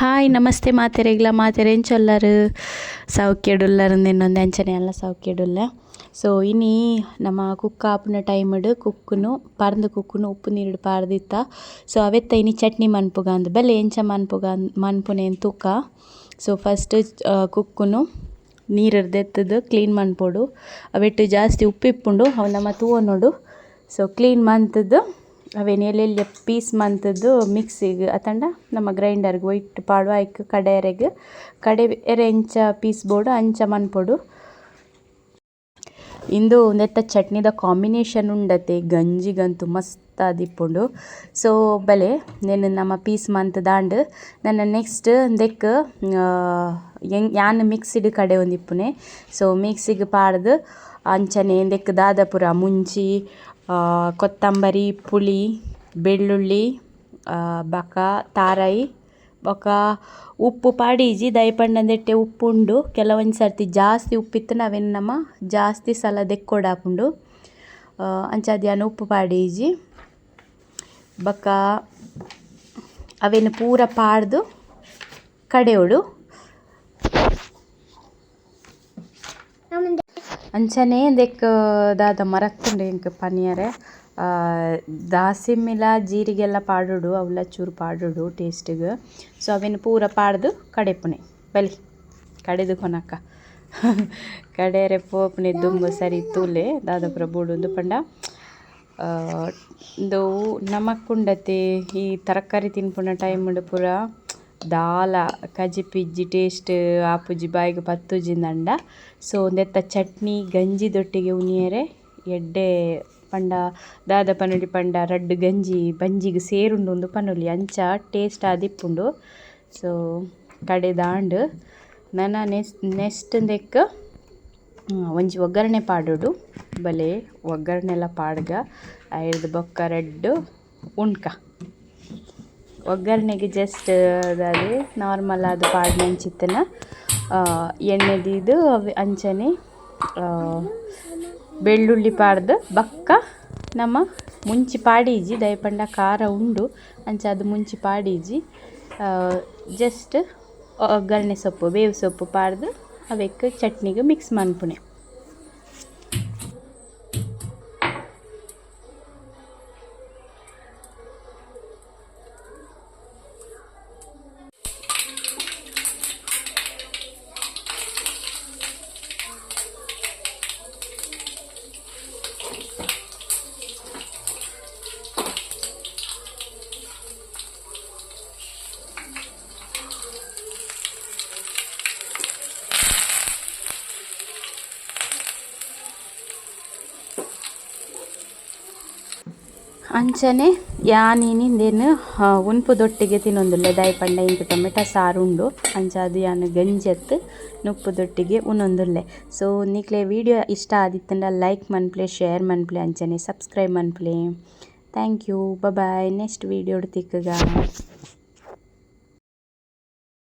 Hi നമസ്തേ മാത്തേരെങ്കില മാത്തേരേം ചൊല്ലറ് സൗഖ്യടുള്ളറെന്ന് ഇന്നൊന്ന് ಅಲ್ಲ സൗഖ്യടുള്ള so ಇನಿ ನಮ್ಮ ಕುಕ್ಕ ಆಪುನ ಟೈಮಡ್ ಕುಕ್ಕುನು, ಪರಂದು ಕುಕ್ಕುನು ಉಪ್ಪು ನೀರು ಪಾರ್ದಿತ್ತ. ಸೊ ಅವೆತ್ತ ಇನಿ ಚಟ್ನಿ ಮನ್ಪುಗಂದ್ ಬೆಲೆ ಎಂಚ ಮನ್ಪುಗಂದ್ ಮನ್ಪುನೇನು ತುಕ್ಕ ಸೊ ಫಸ್ಟ್ ಕುಕ್ಕುನು ನೀರಿರ್ದೆತ್ತದು ಕ್ಲೀನ್ ಮನ್ಪೋಡು. ಅವೆಟ್ಟು ಜಾಸ್ತಿ ಉಪ್ಪಿಪ್ಪುಂಡು ಅವನ್ನ ತೂವನೋಡು. ಸೊ ಕ್ಲೀನ್ ಮಂತದ್ದು ಅವೆನ್ ಎಲ್ಲೆಲ್ಯ ಪೀಸ್ ಮಂತದ್ದು ಮಿಕ್ಸಿಗ್ ಅತಂಡ ನಮ್ಮ ಗ್ರೈಂಡರ್ಗ್ ಒಯ್ಟ್ ಪಾಡ್ವ ಐಕ್ ಕಡೆ ಎರೆಗ್ ಕಡೆ ಎರೆ ಎಂಚ ಪೀಸ್ ಬೋಡು ಅಂಚ ಮನ್ಪೊಡು ಇಂದು ನೆತ್ತ ಚಟ್ನಿದ ಕಾಂಬಿನೇಷನ್ ಉಂಡತೆ ಗಂಜಿಗಂತು ಮಸ್ತ್ ಆದಿಪ್ಪುಂಡು ಸೊ ಬಲೆ, ನೆನ್ ನಮ್ಮ ಪೀಸ್ ಮಂತ್ ದಾಂಡ್, ನನ್ನ ನೆಕ್ಸ್ಟ್ ದೆಕ್ ಯಾನ್ ಮಿಕ್ಸಿಡ್ ಕಡೆ ಒಂದಿಪ್ಪುನೆ ಸೊ ಮಿಕ್ಸಿಗೆ ಪಾಡ್ದು ಅಂಚನೆ ದೆಕ್ ದಾದಪುರ, ಮುಂಚಿ ಕೊತ್ತಂಬರಿ, ಪುಳಿ, ಬೆಳ್ಳುಳ್ಳಿ ಬಕ ತಾರಾಯಿ ಬೊಕ ಉಪ್ಪು ಪಾಡೀಜಿ ದಾಯೆ ಪಂಡ ಉಪ್ಪು ಉಂಡು ಕೆಲವೊಂಜಿ ಸರ್ತಿ ಜಾಸ್ತಿ ಉಪ್ಪಿತ್ತು ಅವೆನ್ ನಮ ಜಾಸ್ತಿ ಸಲ ದೆಕ್ಕೊಡಾಪುಂಡು ಅಂಚಾದ್ ಯಾನ್ ಉಪ್ಪು ಪಾಡೀಜಿ ಬೊಕ ಅವೆನ್ ಪೂರ ಪಾಡ್ದ್ ಕಡೆಯೊಡು ಅಂಚನೆ ದೆಕ್ ದಾದ ಮರಕ್ಕುಂಡು ಎಂಕ್ ಪನಿಯರೆ ದಾಸಿಮ್ಮಿಲ ಜೀರಿಗೆಲ್ಲ ಪಾಡುಡು ಅವುಲ ಚೂರು ಪಾಡುಡು ಟೇಸ್ಟಿಗೆ ಸೊ ಅವಿನ ಪೂರ ಪಾಡ್ದು ಕಡೆಪುನೆ ಬಲಿ ಕಡೆದು ಕೊನಕ ಕಡೆರೆ ಪೋಪುನೆ ದುಂಬು ಸರಿ ತೂಲೆ ದಾದ ಪೂರ ಒಂದು ಪಂಡ ಉಂದು ನಮಕ್ ಉಂಡತೆ ಈ ತರಕಾರಿ ತಿನ್ಪುನ ಉಂಡು ಪೂರ ದಾಲ, ಕಜಿ ಪಿಜ್ಜಿ ಟೇಸ್ಟ್ ಆಪುಜಿ ಬಾಯಿಗೆ ಪತ್ತುಜಿಂದಂಡ ಸೊ ಒಂದೆತ್ತ ಚಟ್ನಿ, ಗಂಜಿ ದೊಟ್ಟಿಗೆ ಉನಿಯರೆ ಎಡ್ಡೆ ಪಂಡ, ದಾದ ಪನೊಲಿ ಪಂಡ, ರಡ್ಡ್ ಗಂಜಿ, ಬಂಜಿಗ್ ಸೇರುಂಡು ಉಂದು ಪನೊಲಿ, ಅಂಚ ಟೇಸ್ಟ್ ಆದಿಪ್ಪುಂಡು ಸೊ ಕಡೆ ದಾಂಡ್, ನನ ನೆಕ್ಸ್ಟ್ ದೆಕ್ ಒಂಜಿ ಒಗ್ಗರಣೆ ಪಾಡೋಡು, ಬಲೆ ಒಗ್ಗರಣೆಲ ಪಾಡ್ಗ ಅವೆರ್ದ್ ಬೊಕ್ಕ ರಡ್ಡ್ ಉಣ್ಕ. ಒಗ್ಗರಣೆಗ್ ಜಸ್ಟ್ ದಾದೆ ನಾರ್ಮಲ್ ಆದ್ ಪಾಡ್ನಂಚಿತ್ತಿನ ಎಣ್ಣೆ ದೀದ್ ಅಂಚನೆ ಬೆಳ್ಳುಳ್ಳಿ ಪಾಡ್ದ್ ಬಕ್ಕ ನಮ ಮುಂಚಿ ಪಾಡೀಜಿ, ದಯಪಂಡ ಪಂಡ ಖಾರ ಉಂಡು ಅಂಚ ಅದು ಮುಂಚಿ ಪಾಡೀಜಿ. ಜಸ್ಟ್ ಒಗ್ಗರಣೆ ಸೊಪ್ಪು, ಬೇವು ಸೊಪ್ಪು ಪಾಡ್ದು, ಅವೆಕ್ ಚಟ್ನಿಗ್ ಮಿಕ್ಸ್ ಮನ್ಪುನೆ ಅಂಚನೆ ಯಾನೇನಿಂದೇನು ಉನ್ಪು ದೊಟ್ಟಿಗೆ ತಿನೊಂದುಲ್ಲೆ ದಾಯಿ ಪಂಡ ಎಂಕ್ ಟೊಮೆಟೊ ಸಾರು ಉಂಡು ಅಂಚ ಅದು ಯಾನ್ ನುಪ್ಪು ದೊಟ್ಟಿಗೆ ಉನ್ನೊಂದುಲ್ಲೆ ಸೊ, ನಿಕ್ಲೆ ವಿಡಿಯೋ ಇಷ್ಟ ಆದಿತ್ತಂಡ ಲೈಕ್ ಮನ್ಪ್ಲೆ, ಶೇರ್ ಮನ್ಪ್ಲೆ, ಅಂಚನೆ subscribe ಮನ್ಪ್ಲೆ. Thank you bye next video ತಿಕ್ಕುಗ.